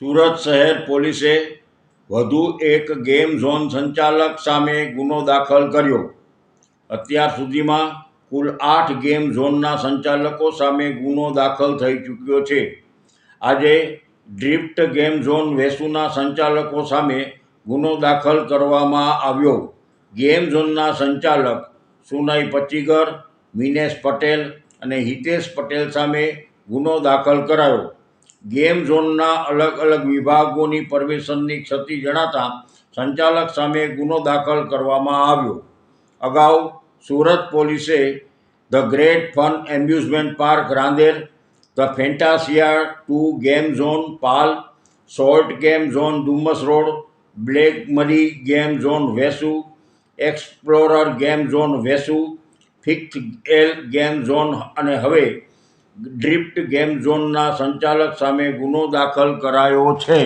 સુરત શહેર પોલીસે વધુ એક ગેમ ઝોન સંચાલક સામે ગુનો દાખલ કર્યો. અત્યાર સુધીમાં કુલ આઠ ગેમ ઝોનના સંચાલકો સામે ગુનો દાખલ થઈ ચૂક્યો છે. આજે ડ્રિફ્ટ ગેમ ઝોન વેસુના સંચાલકો સામે ગુનો દાખલ કરવામાં આવ્યો. ગેમ ઝોનના સંચાલક સુનય પચીગર મિનેશ પટેલ અને હિતેશ પટેલ સામે ગુનો દાખલ કરાયો. ગેમ ઝોનના અલગ અલગ વિભાગોની પરમિશનની ક્ષતિ જણાતા સંચાલક સામે ગુનો દાખલ કરવામાં આવ્યો. અગાઉ સુરત પોલીસે the great fun amusement park Rander, the fantasia two game zone Pal, salt game zone Dumas road, black મરી game zone Vesu, explorer game zone Vesu, fix L game zone અને હવે ડ્રિફ્ટ ગેમ ઝોનના સંચાલક સામે ગુનો દાખલ કરાયો છે.